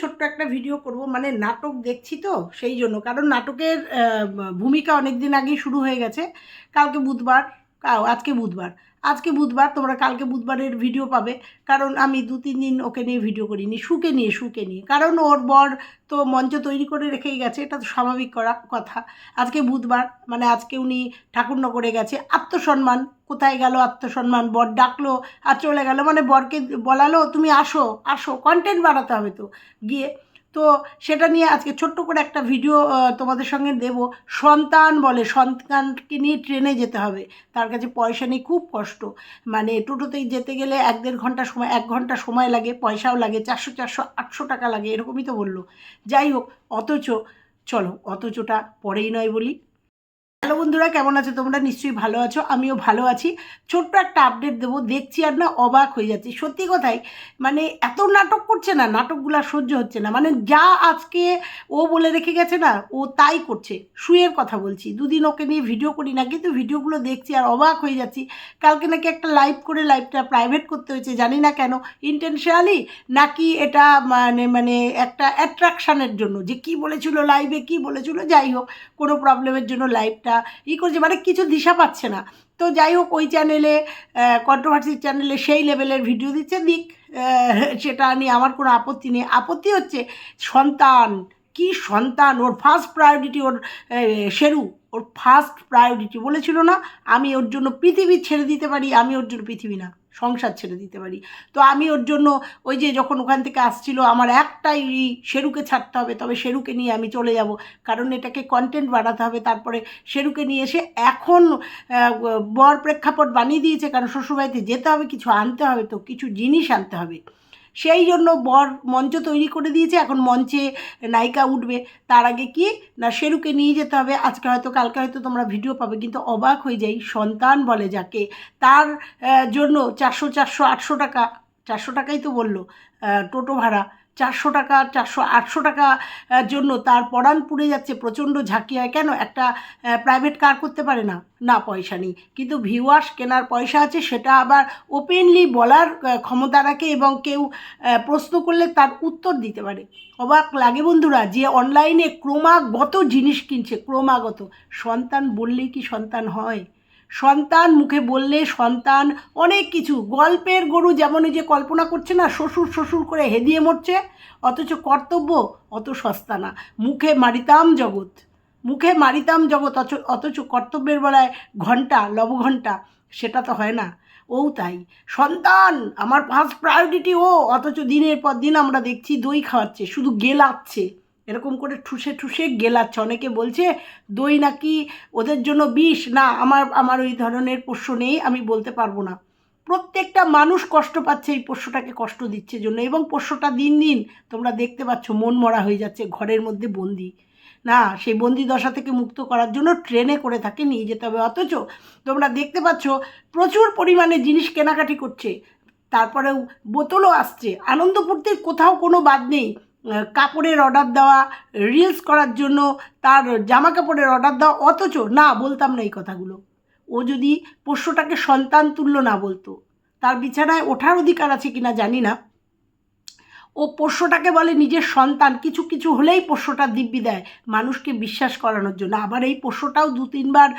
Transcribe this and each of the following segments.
ছোট্ট একটা ভিডিও করব। মানে নাটক দেখছি তো, সেই জন্য। কারণ নাটকের ভূমিকা অনেক দিন আগেই শুরু হয়ে গেছে। কালকে বুধবার। কা- আজকে বুধবার। আজকে বুধবার, তোমরা কালকে বুধবারের ভিডিও পাবে। কারণ আমি দু, তিন দিন ওকে নিয়ে ভিডিও করিনি, সুকে নিয়ে সুকে নিয়ে। কারণ ওর বর তো মঞ্চ তৈরি করে রেখেই গেছে, এটা তো স্বাভাবিক করা কথা। আজকে বুধবার মানে আজকে উনি ঠাকুরনগরে গেছে, আত্মসম্মান, কোথায় গেল আত্মসম্মান? বর ডাকলো আর চলে গেল। মানে বরকে বলালো, তুমি আসো আসো কন্টেন্ট বাড়াতে হবে তো। গিয়ে তো সেটা নিয়ে আজকে ছোট্ট করে একটা ভিডিও তোমাদের সঙ্গে দেব। সন্তান বলে, সন্তানকে নিয়ে ট্রেনে যেতে হবে। তার কাছে পয়সা নিয়ে খুব কষ্ট। মানে টোটোতেই যেতে গেলে এক দেড় ঘণ্টা সময়, এক ঘণ্টা সময় লাগে, পয়সাও লাগে, চারশো চারশো, আটশো টাকা লাগে, এরকমই তো বলল। যাই হোক, অথচ, চলো, অথচটা পরেই নয় বলি। হ্যালো বন্ধুরা, কেমন আছো? তোমরা নিশ্চয়ই ভালো আছো, আমিও ভালো আছি। ছোট্ট একটা আপডেট দেবো, দেখছি আর না অবাক হয়ে যাচ্ছি। সত্যি কথাই মানে এত নাটক করছে না, নাটকগুলো সহ্য হচ্ছে না। মানে যা আজকে ও বলে রেখে গেছে না, ও তাই করছে। শুয়ের কথা বলছি, দুদিন ওকে নিয়ে ভিডিও করি না, কিন্তু ভিডিওগুলো দেখছি আর অবাক হয়ে যাচ্ছি। কালকে নাকি একটা লাইভ করে লাইভটা প্রাইভেট করতে হয়েছে, জানি না কেন। ইন্টেনশনালি নাকি এটা মানে মানে একটা অ্যাট্রাকশানের জন্য, যে কি বলেছিল লাইভে কি বলেছিল, যাই হোক, কোনো প্রবলেমের জন্য লাইভটা ই করছে মানে কিছু দিশা পাচ্ছে না। তো যাই হোক, ওই চ্যানেলে কন্ট্রোভার্সির চ্যানেলে সেই লেভেলের ভিডিও দিচ্ছে। দিক সেটা নিয়ে আমার কোনো আপত্তি নেই। আপত্তি হচ্ছে সন্তান কি সন্তান? ওর ফার্স্ট প্রায়োরিটি ওর শেরু। ওর ফার্স্ট প্রায়োরিটি বলেছিল না, আমি ওর জন্য পৃথিবী ছেড়ে দিতে পারি, আমি ওর জন্য পৃথিবী না, সংসার ছেড়ে দিতে পারি। তো আমি ওর জন্য ওই যে যখন ওখান থেকে আসছিল, আমার একটাই শেরুকে ছাড়তে হবে, তবে শেরুকে নিয়ে আমি চলে যাব। কারণ এটাকে কন্টেন্ট বানাতে হবে, তারপরে শেরুকে নিয়ে এসে এখন বর প্রেক্ষাপট বানিয়ে দিয়েছে, কারণ শ্বশুরবাড়িতে যেতে হবে, কিছু আনতে হবে তো, কিছু জিনিস আনতে হবে। সেই জন্য বর মঞ্চ তৈরি করে দিয়েছে। এখন মঞ্চে নায়িকা উঠবে। তার আগে কি? না, শেরুকে নিয়ে যেতে হবে। আজকে হয়তো কালকে হয়তো তোমরা ভিডিও পাবে। কিন্তু অবাক হয়ে যাই, সন্তান বলে যাকে। তার জন্য চারশো চারশো, আটশো টাকা, চারশো টাকাই তো বলল টোটো ভাড়া। চারশো টাকা, চারশো, আটশো টাকা জন্য তার পড়ান পুড়ে যাচ্ছে প্রচণ্ড ঝাঁকি হয় কেন? একটা প্রাইভেট কার করতে পারে না। না পয়সা নেই। কিন্তু ভিউয়ার্স কেনার পয়সা আছে, সেটা আবার ওপেনলি বলার ক্ষমতা রাখে এবং কেউ প্রশ্ন করলে তার উত্তর দিতে পারে। অবাক লাগে বন্ধুরা যে অনলাইনে ক্রমাগত জিনিস কিনছে, ক্রমাগত। সন্তান বললেই কি সন্তান হয়? সন্তান মুখে বললে সন্তান, অনেক কিছু। গল্পের গরু যেমন এই যে কল্পনা করছে না, শ্বশুর শ্বশুর করে হেদিয়ে মরছে, অথচ কর্তব্য অত সস্তা না। মুখে মারিতাম জগৎ, মুখে মারিতাম জগৎ অথচ কর্তব্যের বেলায় ঘণ্টা লবঘণ্টা, সেটা তো হয় না। ও তাই। সন্তান, আমার ফার্স্ট প্রায়োরিটি ও, অথচ দিনের পর দিন আমরা দেখছি দই খাওয়াচ্ছে, শুধু গেলাচ্ছে। এরকম করে ঠুসে ঠুসে গেলাচ্ছে। অনেকে বলছে, দই নাকি ওদের জন্য বিষ? না, আমার আমার ওই ধরনের পোষ্য নেই, আমি বলতে পারব না। প্রত্যেকটা মানুষ কষ্ট পাচ্ছে এই পোষ্যটাকে কষ্ট দিচ্ছে জন্য এবং পোষ্যটা দিন দিন, তোমরা দেখতে পাচ্ছ, মন মরা হয়ে যাচ্ছে, ঘরের মধ্যে বন্দি। না, সেই বন্দি দশা থেকে মুক্ত করার জন্য ট্রেনে করে তাকে নিয়ে যেতে হবে। অথচ তোমরা দেখতে পাচ্ছ, প্রচুর পরিমাণে জিনিস কেনাকাটি করছে। তারপরেও বোতলও আসছে। আনন্দ ফুর্তির কোথাও কোনো বাদ নেই। কাপড়ের অর্ডার দেওয়া রিলস করার জন্য তার জামা কাপড়ের অর্ডার দেওয়া, অথচ না, বলতাম না এই কথাগুলো। ও যদি পোষ্যটাকে সন্তান তুল্য না বলতো, তার বিছানায় ওঠার অধিকার আছে কিনা জানি না। ও পোষ্যটাকে বলে নিজের সন্তান, কিছু কিছু হলেই পোষ্যটা দিব্যি দেয়, মানুষকে বিশ্বাস করানোর জন্য। আবার এই পোষ্যটাও দু তিনবার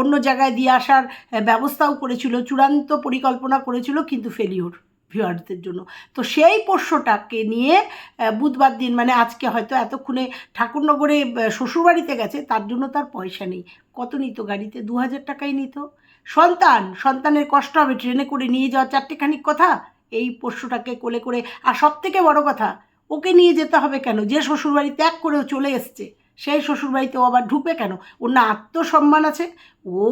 অন্য জায়গায় দিয়ে আসার ব্যবস্থাও করেছিল, চূড়ান্ত পরিকল্পনা করেছিল, কিন্তু ফেলিওর ভিউয়ারদের জন্য। তো সেই পোষ্যটাকে নিয়ে বুধবার দিন মানে আজকে হয়তো এতক্ষণে ঠাকুরনগরে শ্বশুরবাড়িতে গেছে, তার জন্য তার পয়সা নেই। কত নিত গাড়িতে? দু হাজার টাকাই নিত। সন্তান, সন্তানের কষ্ট হবে, ট্রেনে করে নিয়ে যাওয়া চারটেখানিক কথা? এই পোষ্যটাকে কোলে করে, আর সব থেকে বড় কথা, ওকে নিয়ে যেতে হবে কেন? যে শ্বশুরবাড়ি ত্যাগ করেও চলে এসছে। সেই শ্বশুরবাড়িতেও আবার ঢুকবে কেন? ওর না আত্মসম্মান আছে? ও,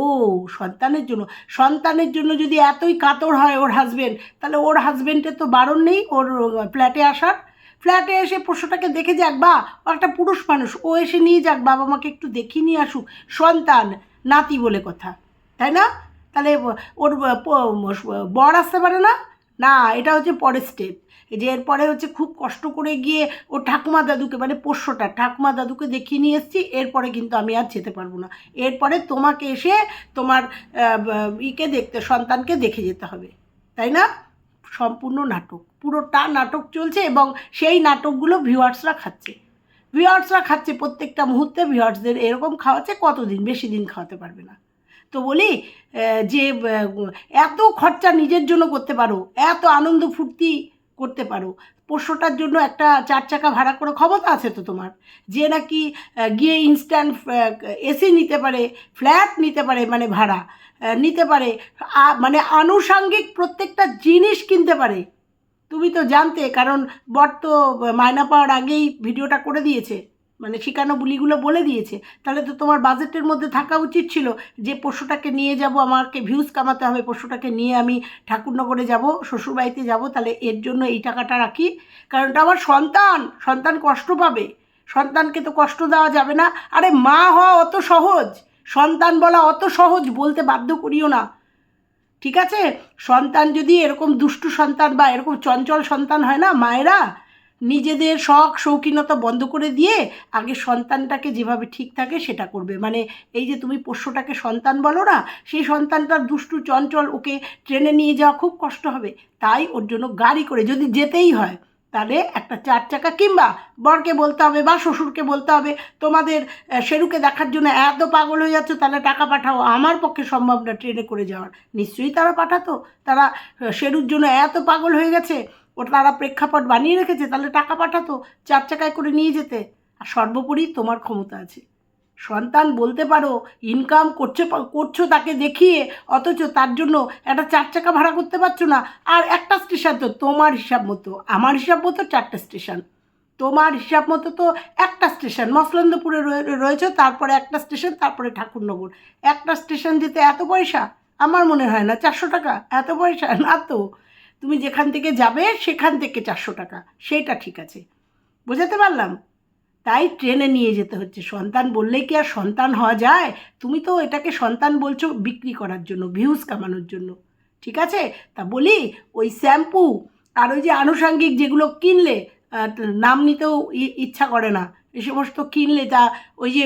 সন্তানের জন্য। সন্তানের জন্য যদি এতই কাতর হয় ওর হাজবেন্ড তাহলে ওর হাজব্যান্ডের তো বারণ নেই ওর ফ্ল্যাটে আসার। ফ্ল্যাটে এসে পশুটাকে দেখে যাক, বা একটা পুরুষ মানুষ, ও এসে নিয়ে যাক, বাবা মাকে একটু দেখিয়ে নিয়ে আসুক। সন্তান, নাতি বলে কথা। তাই না? তাহলে ওর বর আসতে পারে না? না, এটা হচ্ছে পরের স্টেপ যে এরপরে হচ্ছে খুব কষ্ট করে গিয়ে ও ঠাকুমা দাদুকে মানে পোষ্যটা ঠাকুমা দাদুকে দেখিয়ে নিয়ে এসেছি, এরপরে কিন্তু আমি আর যেতে পারব না। এরপরে তোমাকে এসে তোমার ইকে দেখতে, সন্তানকে দেখে যেতে হবে। তাই না? সম্পূর্ণ নাটক। পুরোটা নাটক চলছে এবং সেই নাটকগুলো ভিউয়ার্সরা খাচ্ছে। ভিউয়ার্সরা খাচ্ছে, প্রত্যেকটা মুহূর্তে ভিউয়ার্সদের এরকম খাওয়াচ্ছে, কতদিন, বেশি দিন খাওয়াতে পারবে না। তো বলি যে এত খরচা নিজের জন্য করতে পারো, এত আনন্দ ফুর্তি করতে পারো। পোষ্যটার জন্য একটা চার চাকা ভাড়া করে ক্ষমতা আছে তো তোমার। যে নাকি গিয়ে ইনস্ট্যান্ট এসি নিতে পারে ফ্ল্যাট নিতে পারে মানে ভাড়া নিতে পারে। মানে আনুষাঙ্গিক প্রত্যেকটা জিনিস কিনতে পারে। তুমি তো জানতে, কারণ বট তো মায়না পাওয়ার আগেই ভিডিওটা করে দিয়েছে। মানে শিকানো বুলিগুলো বলে দিয়েছে, তাহলে তো তোমার বাজেটের মধ্যে থাকা উচিত ছিল যে পশুটাকে নিয়ে যাব, আমাকে ভিউজ কামাতে হবে, পশুটাকে নিয়ে আমি ঠাকুরনগরে যাব, শ্বশুরবাড়িতে যাব, তাহলে এর জন্য এই টাকাটা রাখি। কারণ আমার সন্তান সন্তান কষ্ট পাবে। সন্তানকে তো কষ্ট দেওয়া যাবে না। আরে মা হওয়া অত সহজ, সন্তান বলা অত সহজ বলতে বাধ্য করিও না। ঠিক আছে? সন্তান যদি এরকম দুষ্টু সন্তান বা এরকম চঞ্চল সন্তান হয় না, মায়েরা নিজেদের শখ, শৌখিনতা বন্ধ করে দিয়ে আগে সন্তানটাকে যেভাবে ঠিক থাকে সেটা করবে। মানে এই যে তুমি পোষ্যটাকে সন্তান বলো না, সেই সন্তানটার দুষ্টু চঞ্চল ওকে ট্রেনে নিয়ে যাওয়া খুব কষ্ট হবে। তাই ওর জন্য গাড়ি করে যদি যেতেই হয়, তাহলে একটা চার চাকা কিংবা বরকে বলতে হবে বা শ্বশুরকে বলতে হবে, তোমাদের শেরুকে দেখার জন্য এত পাগল হয়ে যাচ্ছ, তাহলে টাকা পাঠাও। আমার পক্ষে সম্ভব না ট্রেনে করে যাওয়ার। নিশ্চয়ই তারা পাঠাতো। তারা শেরুর জন্য এত পাগল হয়ে গেছে ওটা তারা প্রেক্ষাপট বানিয়ে রেখেছে, তাহলে টাকা পাঠাতো চার চাকায় করে নিয়ে যেতে। আর সর্বোপরি তোমার ক্ষমতা আছে। সন্তান বলতে পারো ইনকাম করছে করছ তাকে দেখিয়ে, অথচ তার জন্য একটা চার চাকা ভাড়া করতে পারছ না। আর একটা স্টেশন তো তোমার হিসাব মতো, আমার হিসাব মতো চারটে স্টেশন। তোমার হিসাব মতো তো একটা স্টেশন, মসলন্দপুরে রয়ে- রয়েছে, তারপরে একটা স্টেশন, তারপরে ঠাকুরনগর। একটা স্টেশন যেতে এত পয়সা? আমার মনে হয় না, চারশো টাকা? এত পয়সা? না তো। তুমি যেখান থেকে যাবে সেখান থেকে চারশো টাকা। সেটা ঠিক আছে। বোঝাতে পারলাম? তাই ট্রেনে নিয়ে যেতে হচ্ছে। সন্তান বললেই কি আর সন্তান হওয়া যায়? তুমি তো এটাকে সন্তান বলছো বিক্রি করার জন্য ভিউজ কামানোর জন্য। ঠিক আছে? তা বলি, ওই শ্যাম্পু আর ওই যে আনুষাঙ্গিক যেগুলো কিনলে নাম নিতেও ইচ্ছা করে না। এই সমস্ত কিনলে তা ওই যে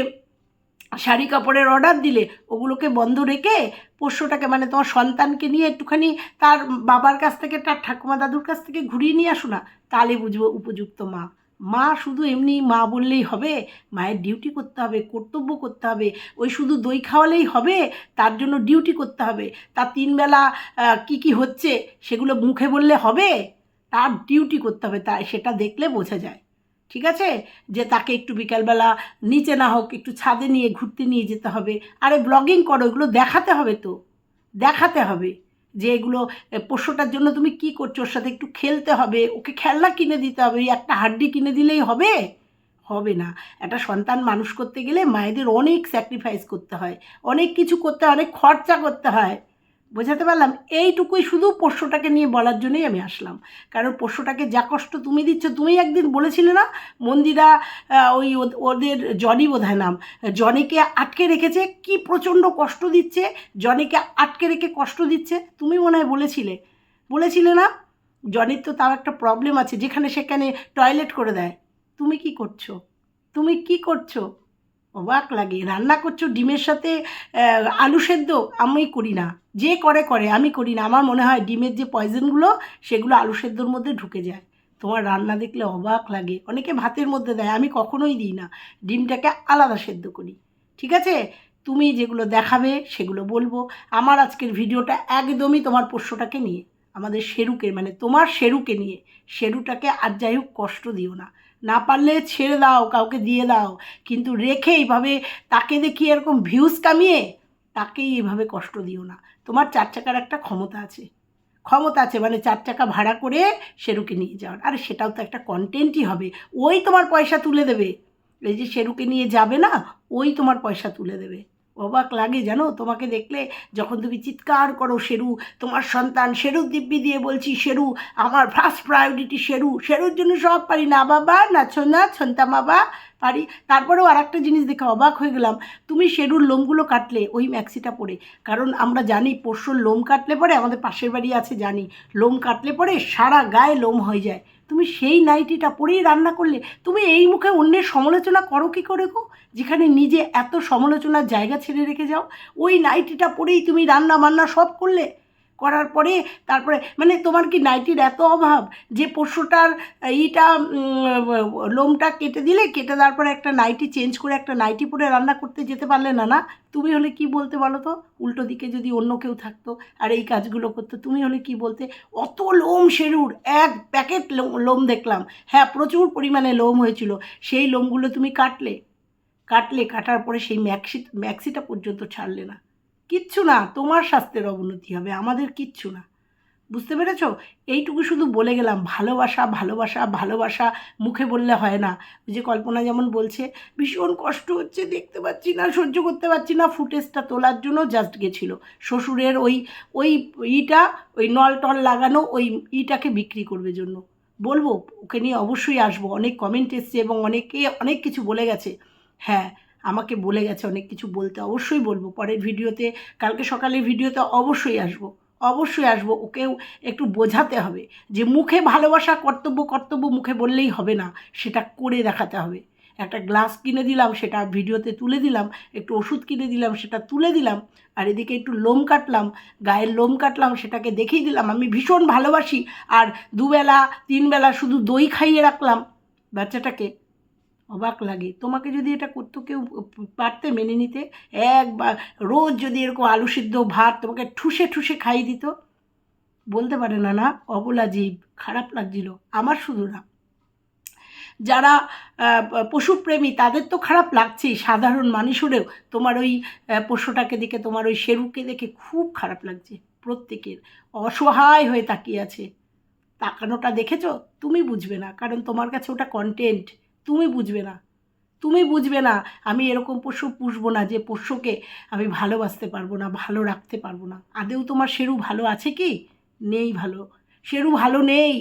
শাড়ি কাপড়ের অর্ডার দিলে ওগুলোকে বন্ধ রেখে পোষ্যটাকে মানে তোমার সন্তানকে নিয়ে একটুখানি তার বাবার কাছ থেকে, তার ঠাকুমা দাদুর কাছ থেকে ঘুরিয়ে নিয়ে আসো না। তাহলে বুঝব উপযুক্ত মা। মা শুধু এমনি মা বললেই হবে, মায়ের ডিউটি করতে হবে, কর্তব্য করতে হবে। ওই শুধু দই খাওয়ালেই হবে, তার জন্য ডিউটি করতে হবে। তার তিনবেলা কি কি হচ্ছে সেগুলো মুখে বললে হবে, তার ডিউটি করতে হবে। তা সেটা দেখলে বোঝা যায়। ঠিক আছে? যে তাকে একটু বিকালবেলা নিচে না হোক, একটু ছাদে নিয়ে ঘুরতে নিয়ে যেতে হবে। আরে ব্লগিং করো, এগুলো দেখাতে হবে তো। দেখাতে হবে যে এগুলো পোষ্যটার জন্য তুমি কি করছ, ওর সাথে একটু খেলতে হবে। ওকে খেলনা কিনে দিতে হবে একটা হাড্ডি কিনে দিলেই হবে? হবে না। একটা সন্তান মানুষ করতে গেলে মায়েদের অনেক স্যাক্রিফাইস করতে হয়। অনেক কিছু করতে হয়, অনেক খরচা করতে হয়। বোঝাতে পারলাম, এইটুকুই শুধু পোষ্যটাকে নিয়ে বলার জন্যই আমি আসলাম। কারণ পোষ্যটাকে যা কষ্ট তুমি দিচ্ছ, তুমি একদিন বলেছিলে না, মন্দিরা ওই ওদের জনি বোধহয় নাম, জনিকে আটকে রেখেছে, কি প্রচণ্ড কষ্ট দিচ্ছে, জনিকে আটকে রেখে কষ্ট দিচ্ছে, তুমি মনে হয় বলেছিলে। বলেছিলে না? জনির তো তার একটা প্রবলেম আছে, যেখানে সেখানে টয়লেট করে দেয়। তুমি কি করছ? তুমি কি করছ? অবাক লাগে। রান্না করছ ডিমের সাথে আলু সেদ্ধ, আমি করি না। যে করে করে, আমি করি না। আমার মনে হয় ডিমের যে পয়জনগুলো সেগুলো আলু সেদ্ধর মধ্যে ঢুকে যায়। তোমার রান্না দেখলে অবাক লাগে। অনেকে ভাতের মধ্যে দেয়, আমি কখনোই দিই না। ডিমটাকে আলাদা সেদ্ধ করি। ঠিক আছে? তুমি যেগুলো দেখাবে, সেগুলো বলব। আমার আজকের ভিডিওটা একদমই তোমার পোষ্যটাকে নিয়ে, আমাদের শেরুকে মানে তোমার শেরুকে নিয়ে, শেরুটাকে আর যাই হোক কষ্ট দিও না। না পারলে ছেড়ে দাও, কাউকে দিয়ে দাও। কিন্তু রেখে এইভাবে তাকে দেখি এরকম ভিউজ কামিয়ে তাকেই এভাবে কষ্ট দিও না। তোমার চার চাকার একটা ক্ষমতা আছে। ক্ষমতা আছে মানে চার চাকা ভাড়া করে সেরুকে নিয়ে যাওয়ার। আর সেটাও তো একটা কন্টেন্টই হবে। ওই তোমার পয়সা তুলে দেবে। এই যে সেরুকে নিয়ে যাবে না, ওই তোমার পয়সা তুলে দেবে। অবাক লাগে জানো? তোমাকে দেখলে যখন তুমি চিৎকার করো, শেরু, তোমার সন্তান, শেরু দিব্যি দিয়ে বলছি, শেরু, আমার ফার্স্ট প্রায়োরিটি শেরু, শেরুর জন্য সব পারি। না বাবা না, ছন্তা বাবা পারি। তারপরেও আর একটা জিনিস দেখে অবাক হয়ে গেলাম। তুমি শেরুর লোমগুলো কাটলে ওই ম্যাক্সিটা পরে, কারণ আমরা জানি পোষ্যর লোম কাটলে পরে আমাদের পাশের বাড়ি আছে জানি, লোম কাটলে পরে সারা গায়ে লোম হয়ে যায়। তুমি সেই নাইটিটা পরেই রান্না করলে, তুমি এই মুখে অন্যের সমালোচনা করো কী করে গো? যেখানে নিজে এত সমালোচনার জায়গা ছেড়ে রেখে যাও, ওই নাইটিটা পরেই তুমি রান্না বান্না সব করলে? করার পরে তারপরে মানে তোমার কি নাইটির এত অভাব যে পশুটার উম, লোমটা কেটে দিলে কেটে দেওয়ার পরে একটা নাইটি চেঞ্জ করে একটা নাইটি পরে রান্না করতে যেতে পারলে না না? তুমি হলে কি বলতে বলো তো? উল্টো দিকে যদি অন্য কেউ থাকতো আর এই কাজগুলো করতো তুমি হলে কি বলতে? অত লোম শেরুর এক প্যাকেট লোম দেখলাম। হ্যাঁ প্রচুর পরিমাণে লোম হয়েছিল। সেই লোমগুলো তুমি কাটলে। কাটলে কাটার পরে সেই ম্যাক্সি ম্যাক্সিটা পর্যন্ত ছাড়লে না। কিচ্ছু না, তোমার স্বাস্থ্যের অবনতি হবে, আমাদের কিচ্ছু না। বুঝতে পেরেছ? এইটুকু শুধু বলে গেলাম, ভালোবাসা ভালোবাসা ভালোবাসা মুখে বললে হয় না। যে কল্পনা যেমন বলছে, ভীষণ কষ্ট হচ্ছে, দেখতে পাচ্ছি না, সহ্য করতে পারছি না, ফুটেজটা তোলার জন্য জাস্ট গেছিল। শ্বশুরের ওই ওই ইটা, ওই নল টল লাগানো, ওই ইটাকে বিক্রি করবে জন্য। বলব, ওকে নিয়ে অবশ্যই আসব। অনেক কমেন্ট এসছে এবং অনেকে অনেক কিছু বলে গেছে। হ্যাঁ আমাকে বলে গেছে অনেক কিছু বলতে অবশ্যই বলব। পরের ভিডিওতে, কালকে সকালের ভিডিওতে অবশ্যই আসব। অবশ্যই আসব। ওকেও একটু বোঝাতে হবে যে মুখে ভালোবাসা, কর্তব্য কর্তব্য মুখে বললেই হবে না, সেটা করে দেখাতে হবে। একটা গ্লাস কিনে দিলাম, সেটা ভিডিওতে তুলে দিলাম, একটু ওষুধ কিনে দিলাম, সেটা তুলে দিলাম, আর এদিকে একটু লোম কাটলাম, গায়ের লোম কাটলাম, সেটাকে দেখিয়ে দিলাম। আমি ভীষণ ভালোবাসি, আর দুবেলা, তিনবেলা শুধু দই খাইয়ে রাখলাম, বাচ্চাটাকে। অবাক লাগে। তোমাকে যদি এটা করতো কেউ, পারতে মেনে নিতে? একবার, রোজ যদি এরকম আলু সিদ্ধ ভাত তোমাকে ঠুসে ঠুসে খাইয়ে দিত? বলতে পারে না না অবলা জীব, খারাপ লাগছিল। আমার শুধু না। যারা পশুপ্রেমী, তাদের তো খারাপ লাগছেই সাধারণ মানুষেরও তোমার ওই পশুটাকে দেখে, তোমার ওই শেরুকে দেখে খুব খারাপ লাগছে। প্রত্যেকের অসহায় হয়ে তাকিয়ে আছে। তাকানোটা দেখেছ? তুমি বুঝবে না, কারণ তোমার কাছে ওটা কন্টেন্ট তুমি বুঝবে না। তুমি বুঝবে না, আমি এরকম পশু পুষবো না যে পশুকে আমি ভালোবাসতে পারব না, ভালো রাখতে পারব না। আদেও তোমার সেরু ভালো আছে কি? নেই ভালো। সেরু ভালো নেই,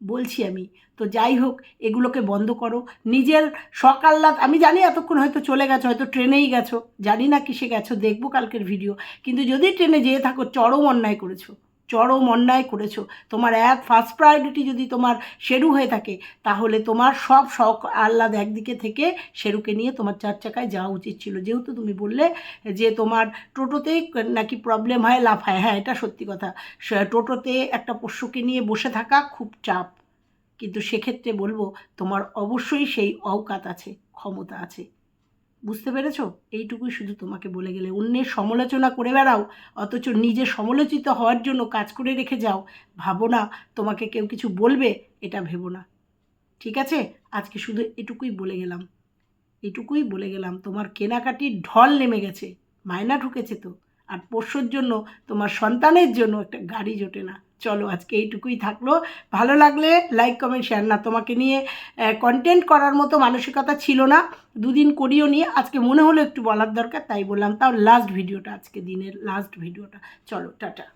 বলছি আমি। তো যাই হোক, এগুলোকে বন্ধ করো। নিজের সকাল্লাত আমি জানি এতক্ষণ হয়তো চলে গেছো, হয়তো ট্রেনেই গেছো। জানি না কিসে গেছো, দেখব কালকের ভিডিও। কিন্তু যদি ট্রেনে যেয়ে থাকো, চরম অন্যায় করেছ। চরম অন্যায় করেছ। তোমার এক ফার্স্ট প্রায়োরিটি যদি তোমার শেরু হয়ে থাকে, তাহলে তোমার সব শখ আহ্লাদ একদিকে থেকে শেরুকে নিয়ে তোমার চার চাকায় যাওয়া উচিত ছিল। যেহেতু তুমি বললে যে তোমার টোটোতেই নাকি প্রবলেম হয়, লাফায়। হ্যাঁ এটা সত্যি কথা। টোটোতে একটা পশুকে নিয়ে বসে থাকা খুব চাপ। কিন্তু সেক্ষেত্রে বলব, তোমার অবশ্যই সেই অওকাত আছে, ক্ষমতা আছে। বুঝতে পেরেছ? এইটুকুই শুধু তোমাকে বলে গেলে। অন্যের সমালোচনা করে বেড়াও, অথচ নিজে সমালোচিত হওয়ার জন্য কাজ করে রেখে যাও। ভাবো না, তোমাকে কেউ কিছু বলবে, এটা ভেবো না। ঠিক আছে? আজকে শুধু এটুকুই বলে গেলাম। এটুকুই বলে গেলাম, তোমার কেনাকাটির ঢল নেমে গেছে। মায়না ঢুকেছে তো। আর পোষ্যর জন্য, তোমার সন্তানের জন্য একটা গাড়ি জোটে না। চলো আজকে এইটুকুই থাকল। ভালো লাগলে লাইক কমেন্ট শেয়ার না তোমাকে নিয়ে কন্টেন্ট করার মতো মানসিকতা ছিল না। দুদিন করিও নিয়ে আজকে মনে হলো একটু বলার দরকার, তাই বললাম, তাও লাস্ট ভিডিওটা আজকে দিনের লাস্ট ভিডিওটা চলো, টাটা।